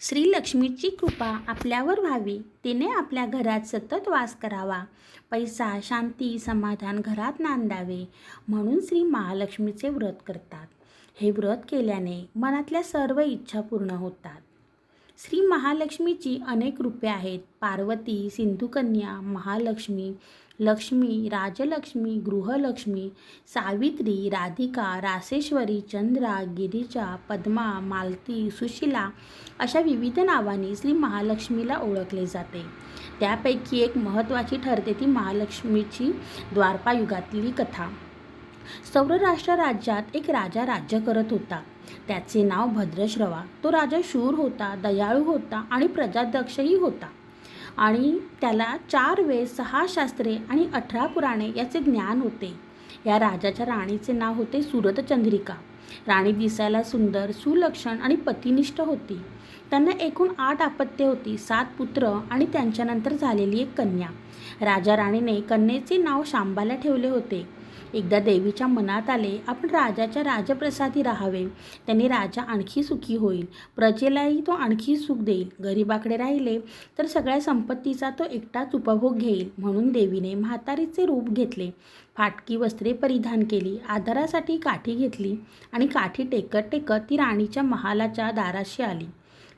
श्री लक्ष्मीची कृपा आपल्यावर व्हावी. तिने आपल्या घरात सतत वास करावा. पैसा शांती समाधान घरात नांदावे म्हणून श्री महालक्ष्मीचे व्रत करतात. हे व्रत केल्याने मनातल्या सर्व इच्छा पूर्ण होतात. श्री महालक्ष्मीची अनेक रूपे आहेत. पार्वती सिंधुकन्या महालक्ष्मी लक्ष्मी राजलक्ष्मी गृहलक्ष्मी सावित्री राधिका रासेश्वरी चंद्रा गिरिजा पद्मा मालती सुशिला अशा विविध नावांनी श्री महालक्ष्मीला ओळखले जाते. त्यापैकी एक महत्त्वाची ठरते ती महालक्ष्मीची द्वारपायुगातली कथा. सौरराष्ट्र राज्यात एक राजा राज्य करत होता. त्याचे नाव भद्रश्रवा. तो राजा शूर होता दयाळू होता आणि प्रजादक्षही होता. आणि त्याला चार वेद सहा शास्त्रे आणि अठरा पुराणे याचे ज्ञान होते. या राजाच्या राणीचे नाव होते सुरतचंद्रिका. राणी दिसायला सुंदर सुलक्षण आणि पतिनिष्ठ होती. त्यांना एकूण आठ अपत्ये होती सात पुत्र आणि त्यांच्यानंतर झालेली एक कन्या. राजा राणीने कन्येचे नाव शांबाला ठेवले होते. एकदा देवीच्या मनात आले आपण राजाच्या राजप्रसादी राहावे. त्यांनी राजा आणखी सुखी होईल. प्रजेलाही तो आणखी सुख देईल. गरिबाकडे राहिले तर सगळ्या संपत्तीचा तो एकटाच उपभोग घेईल म्हणून देवीने म्हातारीचे रूप घेतले. फाटकी वस्त्रे परिधान केली आधारासाठी काठी घेतली आणि काठी टेकत टेकत ती राणीच्या महालाच्या दाराशी आली.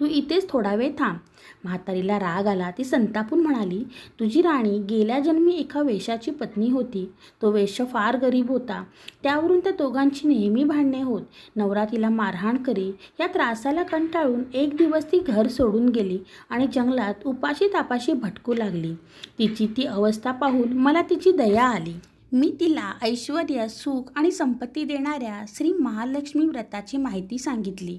तू इथेच थोडा वेळ थांब. म्हातारीला राग आला ती संतापून म्हणाली तुझी राणी गेल्या जन्मी एका वेशाची पत्नी होती. तो वेश फार गरीब होता. त्यावरून त्या दोघांची नेहमी भांडणे होत. नवरा तिला मारहाण करी. या त्रासाला कंटाळून एक दिवस ती घर सोडून गेली आणि जंगलात उपाशी तापाशी भटकू लागली. तिची ती अवस्था पाहून मला तिची दया आली. मी तिला ऐश्वर सुख आणि संपत्ती देणाऱ्या श्री महालक्ष्मी व्रताची माहिती सांगितली.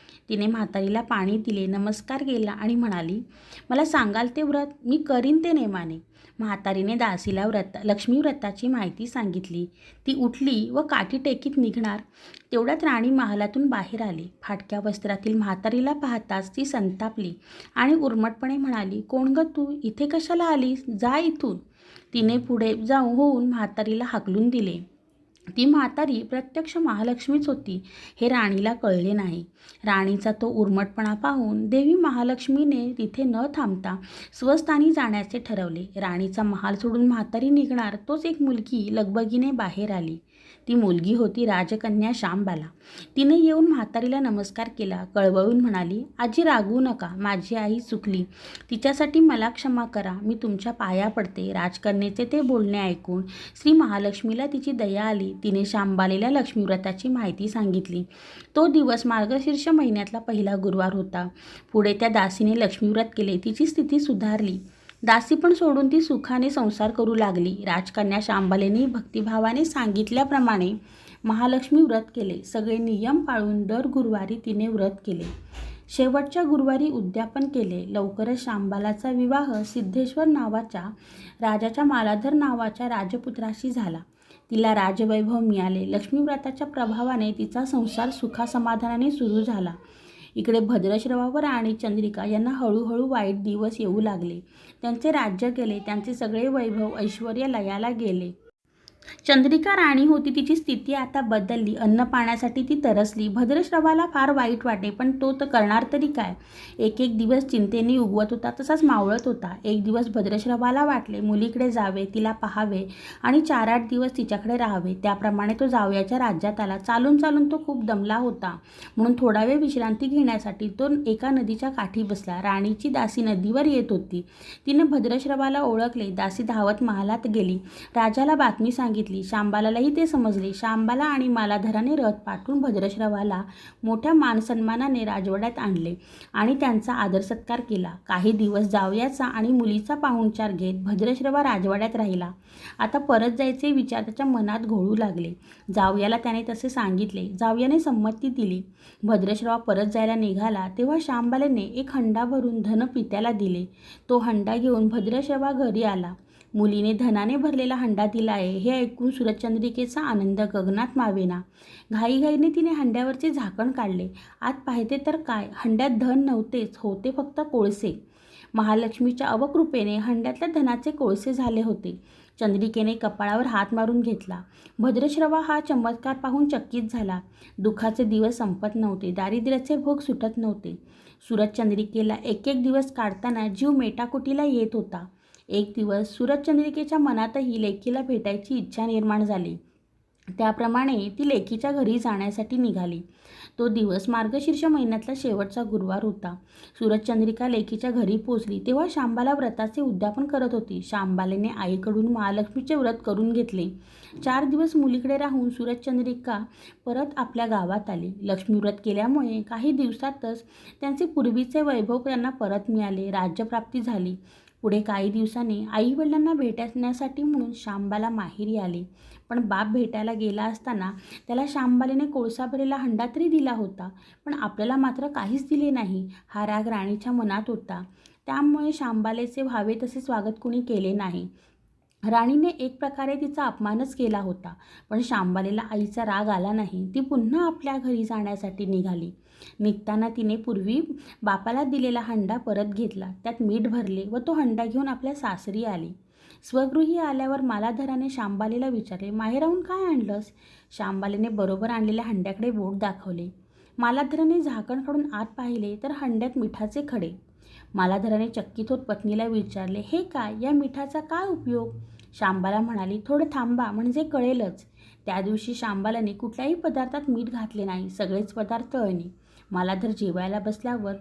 तिने म्हातारीला पाणी दिले नमस्कार केला आणि म्हणाली मला सांगाल ते व्रत? मी करीन ते नेमाने. म्हातारीने दासीला व्रत लक्ष्मी व्रताची माहिती सांगितली. ती उठली व काठी टेकीत निघणार. तेवढ्यात राणी महालातून बाहेर आली. फाटक्या वस्त्रातील म्हातारीला पाहताच ती संतापली आणि उर्मटपणे म्हणाली कोण ग तू? इथे कशाला आलीस? जा इथून. तिने पुढे जाऊ होऊन म्हातारीला हाकलून दिले. ती म्हातारी प्रत्यक्ष महालक्ष्मीच होती हे राणीला कळले नाही. राणीचा तो उर्मटपणा पाहून देवी महालक्ष्मीने तिथे न थांबता स्वस्थानी जाण्याचे ठरवले. राणीचा महाल सोडून म्हातारी निघणार तोच एक मुलगी लगबगीने बाहेर आली. ती मुलगी होती राजकन्या श्यामबाला. तिने येऊन म्हातारीला नमस्कार केला कळवळून म्हणाली आजी रागवू नका माझी आई चुकली तिच्यासाठी मला क्षमा करा मी तुमच्या पाया पडते. राजकन्येचे ते बोलणे ऐकून श्री महालक्ष्मीला तिची दया आली. तिने श्यामबालेला लक्ष्मीव्रताची माहिती सांगितली. तो दिवस मार्गशीर्ष महिन्यातला पहिला गुरुवार होता. पुढे त्या दासीने लक्ष्मीव्रत केले तिची स्थिती सुधारली. दासी पण सोडून ती सुखाने संसार करू लागली. राजकन्या शांबालेने भक्तिभावाने सांगितल्याप्रमाणे महालक्ष्मी व्रत केले. सगळे नियम पाळून दर गुरुवारी तिने व्रत केले. शेवटच्या गुरुवारी उद्यापन केले. लवकरच शांबालाचा विवाह सिद्धेश्वर नावाच्या राजाच्या मालाधर नावाच्या राजपुत्राशी झाला. तिला राजवैभव मिळाले. लक्ष्मीव्रताच्या प्रभावाने तिचा संसार सुखासमाधानाने सुरू झाला. इकडे भद्रश्रवावर आणि चंद्रिका यांना हळूहळू वाईट दिवस येऊ लागले. त्यांचे राज्य गेले त्यांचे सगळे वैभव ऐश्वर लयाला गेले. चंद्रिका राणी होती तिची स्थिती आता बदलली. अन्न पाण्यासाठी ती तरसली. भद्रश्रवाला फार वाईट वाटे पण तो तर करणार तरी काय? एक एक दिवस चिंतेने उगवत होता तसाच मावळत होता. एक दिवस भद्रश्रवाला वाटले मुलीकडे जावे तिला पाहावे आणि चार आठ दिवस तिच्याकडे राहावे. त्याप्रमाणे तो जावयाच्या राज्यात आला. चालून चालून तो खूप दमला होता. म्हणून थोडा वेळ विश्रांती घेण्यासाठी तो एका नदीच्या काठी बसला. राणीची दासी नदीवर येत होती. तिने भद्रश्रवाला ओळखले. दासी धावत महालात गेली. राजाला बातमी सांगितली. सांगितली. शांबालालाही ते समजले. शांबाला आणि मालाधराने रथ पाठवून भद्रश्रवाला मोठ्या मानसन्मानाने राजवाड्यात आणले आणि त्यांचा आदर सत्कार केला. काही दिवस जावयाचा आणि मुलीचा पाहुणचार घेत भद्रश्रवा राजवाड्यात राहिला. आता परत जायचे विचार त्याच्या मनात घोळू लागले. जावयाला त्याने तसे सांगितले. जावयाने संमती दिली. भद्रश्रवा परत जायला निघाला तेव्हा शांबालेने एक हंडा भरून धन पित्याला दिले. तो हंडा घेऊन भद्रश्रवा घरी आला. मुलीने धनाने भरलेला हंडा दिला आहे हे ऐकून सुरतचंद्रिकेचा आनंद गगनात मावेना. घाईघाईने तिने हंड्यावरचे झाकण काढले. आत पाहते तर काय? हंड्यात धन नव्हतेच होते फक्त कोळसे. महालक्ष्मीच्या अवकृपेने हंड्यातल्या धनाचे कोळसे झाले होते. चंद्रिकेने कपाळावर हात मारून घेतला. भद्रश्रवा हा चमत्कार पाहून चकित झाला. दुःखाचे दिवस संपत नव्हते दारिद्र्याचे भोग सुटत नव्हते. सूरज चंद्रिकेला एक एक दिवस काढताना जीव मेटाकुटीला येत होता. एक दिवस सूरजचंद्रिकेच्या मनातही लेकीला भेटायची इच्छा निर्माण झाली. त्याप्रमाणे ती लेकीच्या घरी जाण्यासाठी निघाली. तो दिवस मार्गशीर्ष महिन्यातला शेवटचा गुरुवार होता. सूरजचंद्रिका लेकीच्या घरी पोचली तेव्हा शांबाला व्रताचे उद्यापन करत होती. शांबालेने आईकडून महालक्ष्मीचे व्रत करून घेतले. चार दिवस मुलीकडे राहून सूरजचंद्रिका परत आपल्या गावात आली. लक्ष्मी व्रत केल्यामुळे काही दिवसातच त्यांचे पूर्वीचे वैभव त्यांना परत मिळाले. राज्यप्राप्ती झाली. पुढे काही दिवसांनी आई वडिलांना भेटण्यासाठी म्हणून शांबाला माहेरी आले. पण बाप भेटायला गेला असताना त्याला शांबालेने कोळसा भरलेला हंडा तरी दिला होता पण आपल्याला मात्र काहीच दिले नाही हा राग राणीच्या मनात होता. त्यामुळे शांबालेचे व्हावे तसे स्वागत कुणी केले नाही. राणीने एक प्रकारे तिचा अपमानच केला होता पण शांबालेला आईचा राग आला नाही. ती पुन्हा आपल्या घरी जाण्यासाठी निघाली. निघताना तिने पूर्वी बापाला दिलेला हंडा परत घेतला. त्यात मीठ भरले व तो हंडा घेऊन आपल्या सासरी आली. स्वगृही आल्यावर मालाधराने शांबालेला विचारले माहेराहून काय आणलंस? शांबालेने बरोबर आणलेल्या हंड्याकडे बोट दाखवले. मालाधराने झाकण काढून आत पाहिले तर हंड्यात मिठाचे खडे मालाधराने चक्कीत होत पत्नीला विचारले हे काय? या मिठाचा काय उपयोग? शांबाला म्हणाली थोडं थांबा म्हणजे कळेलच. त्या दिवशी शांबालाने कुठल्याही पदार्थात मीठ घातले नाही सगळेच पदार्थ अळणी. मालाधर जेवायला बसल्यावर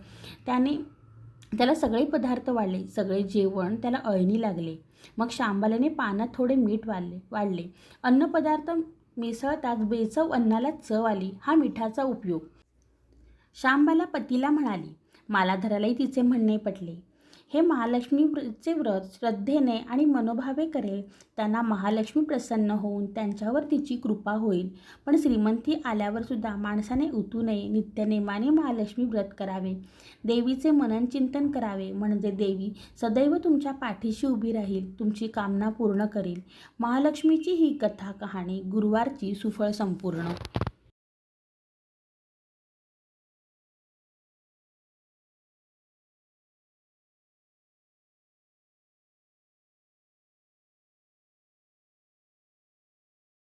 त्याने त्याला सगळे पदार्थ वाढले सगळे जेवण त्याला अळणी लागले. मग शांबालाने पानात थोडे मीठ वाढले वाढले. अन्नपदार्थ मिसळताच बेचव अन्नाला चव आली हा मिठाचा उपयोग. शांबाला पतीला म्हणाली मालाधरालाही तिचे म्हणणे पटले. हे महालक्ष्मीचे व्रत श्रद्धेने आणि मनोभावे करेल. त्यांना महालक्ष्मी प्रसन्न होऊन त्यांच्यावर तिची कृपा होईल. पण श्रीमंती आल्यावरसुद्धा माणसाने उतू नये. नित्यनेमाने महालक्ष्मी व्रत करावे. देवीचे मनन चिंतन करावे. म्हणजे देवी सदैव तुमच्या पाठीशी उभी राहील. तुमची कामना पूर्ण करेल. महालक्ष्मीची ही कथा कहाणी गुरुवारची सुफळ संपूर्ण.